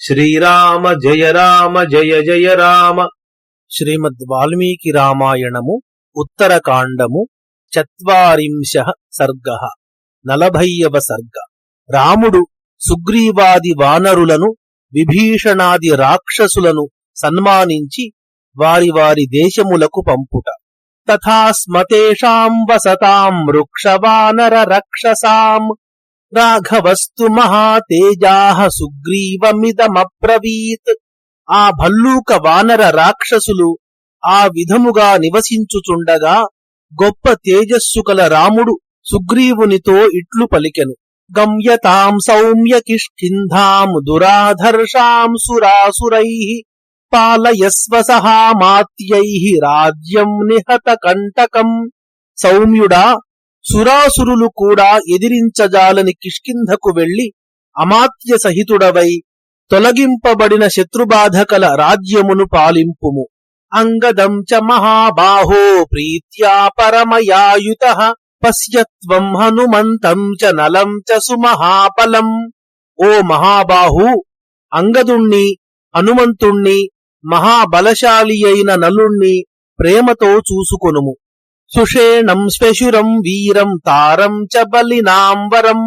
శ్రీరామ జయ రామ జయ జయ రామ. శ్రీమద్ వాల్మీకి రామాయణము ఉత్తరకాండము చత్వారింశ సర్గ నలభైవ సర్గ. రాముడు సుగ్రీవాది వానరులను విభీషణాది రాక్షసులను సన్మానించి వారి వారి దేశములకు పంపుట. తథా స్మతేషాం వసతాం వృక్షవానర రక్షసాం. రాఘవస్తు మహాతేజాహ సుగ్రీవమిదమబ్రవీత్. ఆ భల్లూక వానర రాక్షసులు ఆ విధముగా నివసించుచుండగా గొప్ప తేజస్సు కల రాముడు సుగ్రీవునితో ఇట్లు పలికెను. గమ్యతాం సౌమ్య కిష్కింధాం దురాధర్షాం సురాసురై పాలయస్వ సహామాత్యై రాజ్యం నిహత కంటకం. సౌమ్యుడా సురాసురులు కూడా ఎదిరించజాలని కిష్కింధకు వెళ్ళి అమాత్య సహితుడవై తొలగింపబడిన శత్రుబాధకల రాజ్యమును పాలింపుము. అంగదం చ మహాబాహో ప్రీత్యా పరమయాయుత పశ్యత్వం హనుమంతం చ నలం చ సుమహాపలం. ఓ మహాబాహు అంగదుణ్ణి హనుమంతుణ్ణి మహాబలశాలి అయిన నలుణ్ణి ప్రేమతో చూసుకొనుము. సుషేణం శ్వశురం వీరం తారం చ బలినాంబరం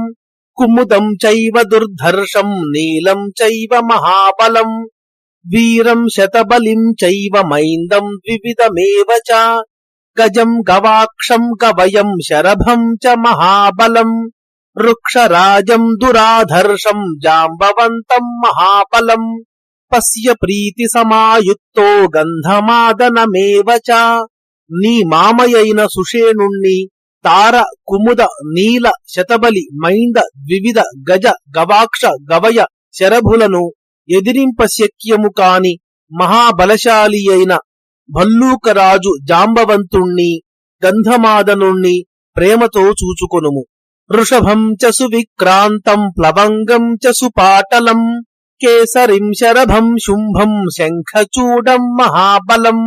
కుముదం చైవ దుర్ధర్షం నీలం చైవ మహాబలం వీరం శతబలిం చైవ మైందం ద్వివిధమేవ చ గజం గవాక్షం గవయం శరభం చ మహాబలం వృక్షరాజం దురాధర్షం జాంబవంతం మహాబలం పశ్య ప్రీతి సమాయుక్తో గంధమాదనమేవ చ నీ మామయైన సుషేణుణ్ణి తార కుముద నీల శతబలి మైంద వివిధ గజ గవాక్ష గవయ శరభులను ఎదిరింపశక్యము కాని మహాబలశాలి అయిన భల్లూకరాజు జాంబవంతుణ్ణి గంధమాదనుణ్ణి ప్రేమతో చూచుకొనుము. వృషభం చ సువిక్రాంతం ప్లవంగం చ సుపాటలం కేసరిం శరభం శుంభం శంఖచూడం మహాబలం.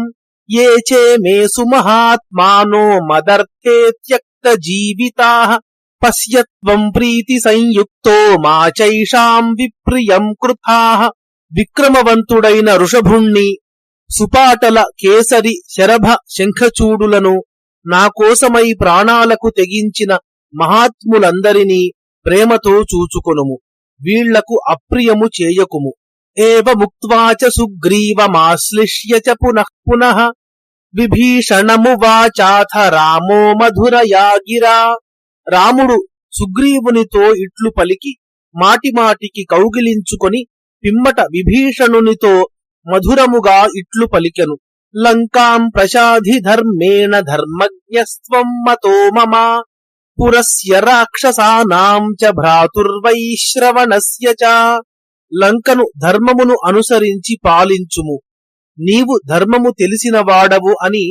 ఏ చే మే సుమహాత్మానో మదర్థే త్యక్త జీవితా పశ్యత్వం ప్రీతి సంయుక్తో మా చైషాం విప్రియం కృతా విక్రమవంతుడైన ఋషభుణ్ణి సుపాటల కేసరి శరభ శంఖచూడులను నా కోసమై ప్రాణాలకు తెగించిన మహాత్ములందరినీ ప్రేమతో చూచుకొనుము వీళ్ళకు అప్రియము చేయకుము. ఏవ ముక్త్వాచ సుగ్రీవమాశ్లిష్య చ పునః పునః విభీషణమువాచాథ రామో మధురయా గిరా రాముడు సుగ్రీవునితో ఇట్లు పలికి మాటిమాటికి కౌగిలించుకొని పిమ్మట విభీషణునితో మధురముగా ఇట్లు పలికెను. లంకాం ప్రశాధి ధర్మేణ ధర్మజ్ఞస్త్వం మతో మమ। పురస్య రాక్షసానాం చ భ్రాతుర్వైశ్రవణస్య చ। లంకను ధర్మమును అనుసరించి పాలించుము. నీవు ధర్మము తెలిసిన వాడవు అని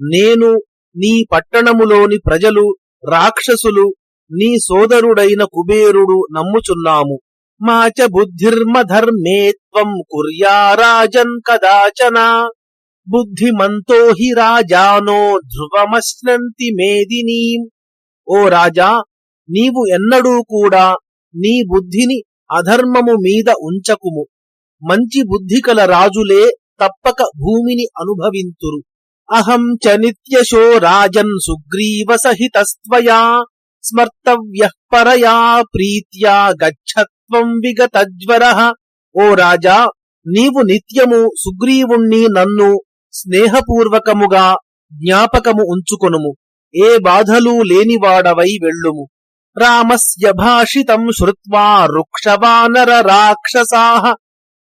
నేను నీ పట్టణములోని ప్రజలు రాక్షసులు నీ సోదరుడైన కుబేరుడు నమ్ముచున్నాము. మాచ బుద్ధిర్మధర్మేత్వం కుర్యారాజన్ కదాచన. బుద్ధిమంతో హి రాజానో ధ్రువమశ్నంతి మేదినీ ఓ రాజా నీవు ఎన్నడూ కూడా నీ బుద్ధిని అధర్మము మీద ఉంచకుము. మంచి బుద్ధి కల రాజులే తప్పక భూమిని అనుభవింతురు. అహం చ నిత్యశో రాజన్ సుగ్రీవ సహితస్త్వయా స్మర్తవ్య పరయా ప్రీత్యా గచ్చత్వం విగతజ్వర. ఓ రాజా నీవు నిత్యము సుగ్రీవుణ్ణి నన్ను స్నేహపూర్వకముగా జ్ఞాపకము ఉంచుకొనుము. ఏ బాధలు లేనివాడవై వెళ్ళుము. రామస్య భాషితం శ్రుత్వా రుక్షవానర రాక్షసాః.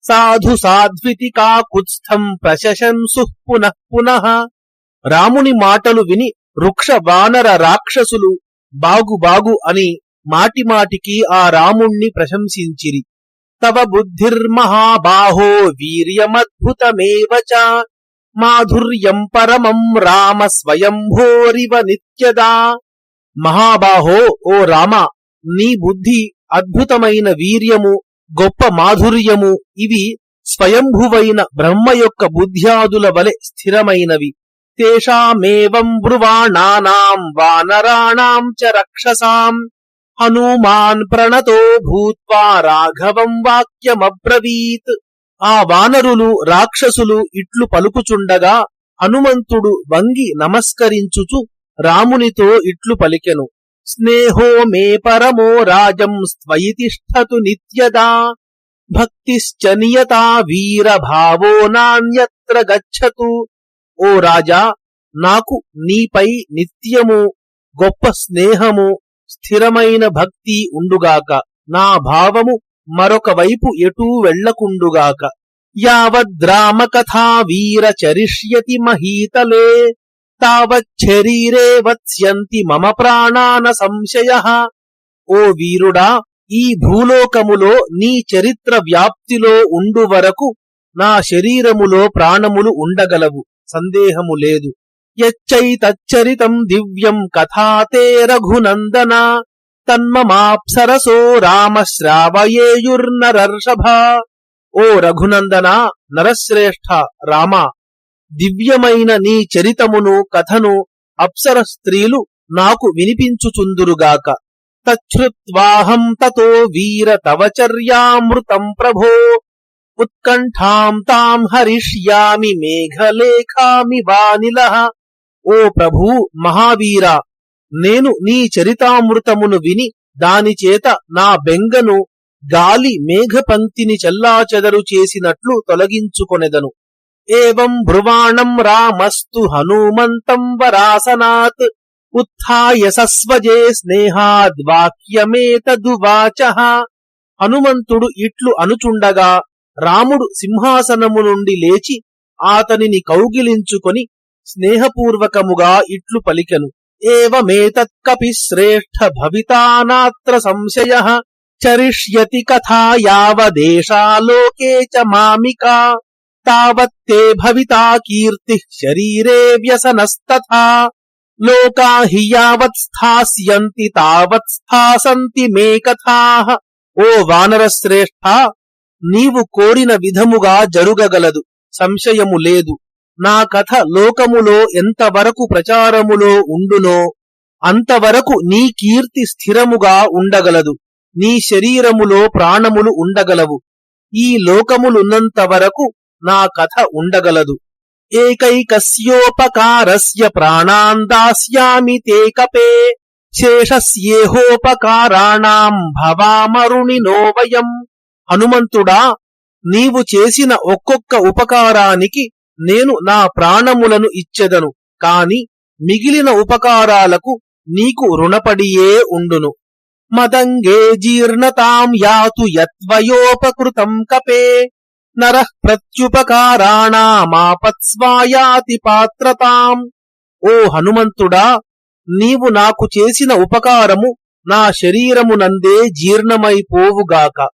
సాధు సాధ్వితి కాకుత్స్థం ప్రశశంసు పునః పునః. రాముని మాటలు విని రుక్ష వానర రాక్షసులు బాగు బాగు అని మాటిమాటికి ఆ రాముణ్ణి ప్రశంసించిరి. తవ బుద్ధిర్మహాబాహో వీర్యమద్భుతమేవ మాధుర్యం పరమం రామ స్వయంభోరివ నిత్యదా. మహాబాహో ఓ రామ నీ బుద్ధి అద్భుతమైన వీర్యము గొప్ప మాధుర్యము ఇవి స్వయంభువైన బ్రహ్మ యొక్క బుద్ధ్యాదుల వలె స్థిరమైనవి. తేషామేవం బ్రువాణానాం వానరాణాం చ రక్షసాం. హనుమాన్ ప్రణతో భూత్వా రాఘవం వాక్యమబ్రవీత్. ఆ వానరులు రాక్షసులు ఇట్లు పలుకుచుండగా హనుమంతుడు వంగి నమస్కరించుచు రామునితో ఇట్లు పలికెను. స్నేహో మే పరమో రాజం స్వయితిష్టతు నిత్యదా. భక్తిశ్చ నియతా వీరభావో నాణ్యత్ర గచ్చతు. ఓ రాజా నాకు నీపై నిత్యము గొప్ప స్నేహము స్థిరమైన భక్తి ఉండుగాక. నా భావము మరొక వైపు ఎటూ వెళ్ళకుండుగాక. యావద్రామ కథా వీర చరిష్యతి మహీతలే. తావచ్చరీరే వత్స్యంతి మమ ప్రాణాన సంశయ. ఓ వీరుడా ఈ భూలోకములో నీ చరిత్ర వ్యాప్తిలో ఉండు వరకు నా శరీరములో ప్రాణములు ఉండగలవు సందేహము లేదు. యచ్చైతచ్చరితం దివ్యం కథాతే రఘునందన తన్మమాప్సరసో రామ శ్రావయేయుర్నరర్షభ ఓ రఘునందన నరశ్రేష్ఠ రామ దివ్యమైన నీ చరితమును కథను అప్సర స్త్రీలు నాకు వినిపించుచుందురుగాక. తచ్చుత్వాహం తతో వీర తవ చర్యామృతం ప్రభో. ఉత్కంఠాం తాం హరిష్యామి మేఘలేఖామి వానిల. ఓ ప్రభూ మహావీర నేను నీ చరితామృతమును విని దానిచేత నా బెంగను గాలి మేఘపంక్తిని చెల్లాచెదరు చేసినట్లు తొలగించుకొనెదను. ఏం బ్రువాణం రామస్తు హనుమంతం వరాసనాత్ ఉత్య సస్వజే స్నేహాద్వాక్యమేతదువాచ హనుమంతుడు ఇట్లు అనుచుండగా రాముడు సింహాసనము నుండి లేచి ఆతనిని కౌగిలించుకొని స్నేహపూర్వకముగా ఇట్లు పలికెను. ఏవమేతత్కపి శ్రేష్ఠ భవితానాత్ర సంశయ చరిష్యతి కథా యావదేశాలోకే చ మామికా। తావత్తే భవితా కీర్తి శరీరే వ్యసనస్తథా లోకా హి యావత్ స్థాస్యంతి తావత్ స్థాసంతి మే కథా ఓ వానర వానరశ్రేష్ఠ నీవు కోరిన విధముగా జరుగగలదు సంశయము లేదు. నా కథ లోకములో ఎంతవరకు ప్రచారములో ఉండునో అంతవరకు నీ కీర్తి స్థిరముగా ఉండగలదు. నీ శరీరములో ప్రాణములు ఉండగలవు. ఈ లోకములున్నంత వరకు నా కథ ఉండగలదు. ఏకైకస్యోపకారస్య ప్రాణాన్ దాస్యామి తే కపే. శేషస్యేహోపకారాణాం భవామరుణినో వయం. హనుమంతుడా నీవు చేసిన ఒక్కొక్క ఉపకారానికి నేను నా ప్రాణములను ఇచ్చెదను కాని మిగిలిన ఉపకారాలకు నీకు రుణపడియే ఉండును. మదంగే జీర్ణతాం యాతు యత్వయోపకృతం కపే. నర ప్రత్యుపకారాణామాపత్స్వాయాతి పాత్రతాం ఓ హనుమంతుడా నీవు నాకు చేసిన ఉపకారము నా శరీరమునందే జీర్ణమైపోవుగాక.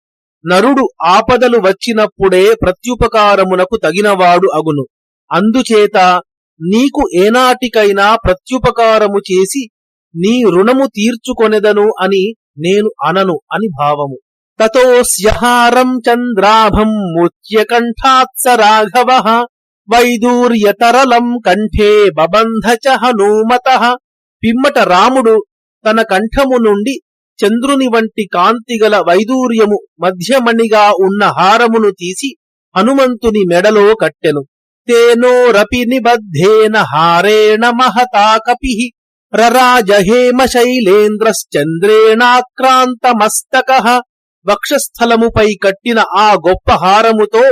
నరుడు ఆపదలు వచ్చినప్పుడే ప్రత్యుపకారమునకు తగినవాడు అగును. అందుచేత నీకు ఏనాటికైనా ప్రత్యుపకారము చేసి నీ రుణము తీర్చుకొనెదను అని నేను అనను అని భావము. తతోస్యహారం చంద్రాభం ముచ్యకంఠాత్స రాఘవ వైదూర్యతరలం కంఠే బబంధ చ హనూమత పిమ్మట రాముడు తన కంఠము నుండి చంద్రుని వంటి కాంతిగల వైదూర్యము మధ్యమణిగా ఉన్న హారమును తీసి హనుమంతుని మెడలో కట్టెను. తేనోరపి నిబద్ధేన హారేణ మహతా కపి రరాజహేమ శైలేంద్రశ్చంద్రేణాక్రాంతమస్తక వక్షస్థలముపై కట్టిన ఆ గొప్ప హారముతో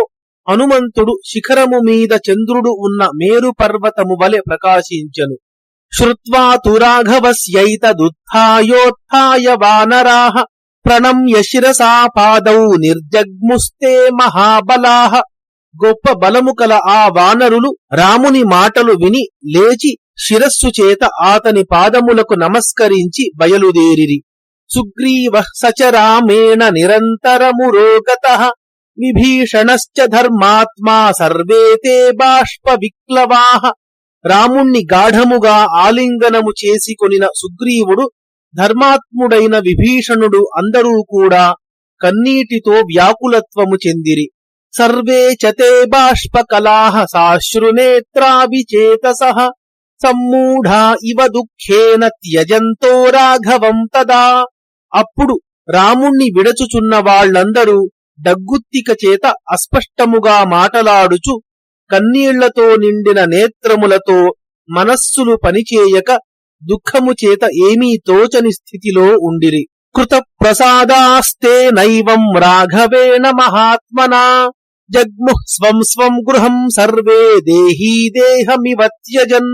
హనుమంతుడు శిఖరము మీద చంద్రుడు ఉన్న మేరు పర్వతము వలె ప్రకాశించెను. శ్రుత్వా తు వానరాహ ప్రణమ్య శిరసా పాదౌ నిర్జగ్ముస్తే మహాబలా. గొప్ప బలము కల ఆ వానరులు రాముని మాటలు విని లేచి శిరస్సు చేత ఆతని పాదములకు నమస్కరించి బయలుదేరిరి. సుగ్రీవ నిరంతరము రోగత విభీషణశ్చ ధర్మాత్మా సర్వేతే బాష్ప విక్లవాహ రాముణ్ణి గాఢముగా ఆలింగనము చేసుకొనిన సుగ్రీవుడు ధర్మాత్ముడైన విభీషణుడు అందరూ కూడా కన్నీటితో వ్యాకులత్వము చెందిరి. సర్వే చతే బాష్ప బాష్పకలాహ సాశ్రునేత్రావిచేతస సమ్మూఢా ఇవ దుఃఖేన త్యజంతో రాఘవం తదా అప్పుడు రాముణ్ణి విడచుచున్న వాళ్ళందరూ డగ్గుత్తిక చేత అస్పష్టముగా మాటలాడుచు కన్నీళ్ళతో నిండిన నేత్రములతో మనస్సులు పనిచేయక దుఃఖము చేత ఏమీ తోచని స్థితిలో ఉండిరి. కృత ప్రసాదాస్తే నైవం రాఘవేణ మహాత్మనా జగ్ము స్వం స్వం గృహం సర్వే దేహీ దేహమివత్యజన్.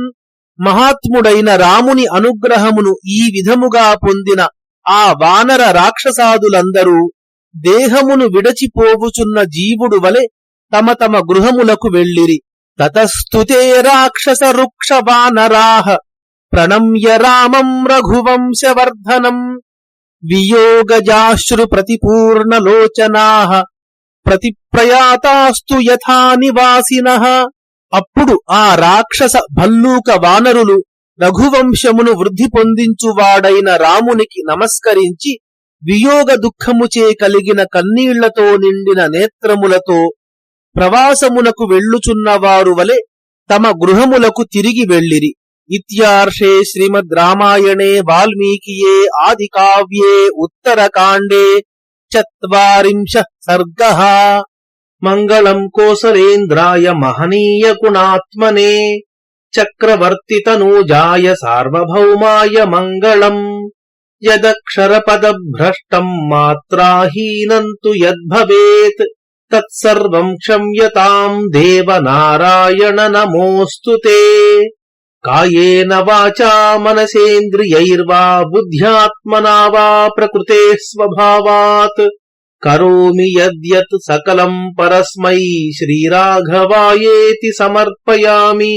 మహాత్ముడైన రాముని అనుగ్రహమును ఈ విధముగా పొందిన ఆ వానర రాక్షసాదులందరూ దేహమును విడచిపోవుచున్న జీవుడు వలె తమ తమ గృహములకు వెళ్ళిరి. తతస్తుతే రాక్షస వృక్ష వానరాహ ప్రణమ్య రామం రఘువంశవర్ధనం. వియోగజాశ్రు ప్రతిపూర్ణలోచనా. ప్రతిప్రయాతాస్తు యథా నివాసిన. అప్పుడు ఆ రాక్షస భల్లూక వానరులు రఘువంశమును వృద్ధి పొందించువాడైన రామునికి నమస్కరించి వియోగ దుఃఖముచే కలిగిన కన్నీళ్ళతో నిండిన నేత్రములతో ప్రవాసమునకు వెళ్ళుచున్నవారు వలె తమ గృహములకు తిరిగి వెళ్ళిరి. ఇత్యార్షే శ్రీమద్ రామాయణే వాల్మీకియే ఆది కావ్యే ఉత్తరకాండే చత్వరింశ సర్గ. మంగళం కోసలేంద్రాయ మహనీయ గుణాత్మనే. चक्रवर्तितनूजाय सार्वभौमाय मङ्गलम् यदक्षरपदभ्रष्टम् मात्राहीनम् तु यद्भवेत् तत्सर्वम् क्षम्यताम् देवनारायण नमोऽस्तु ते कायेन वाचा मनसेन्द्रियैर्वा बुद्ध्यात्मना वा प्रकृतेः स्वभावात् करोमि यद्यत् सकलम् परस्मै श्रीराघवायेति समर्पयामि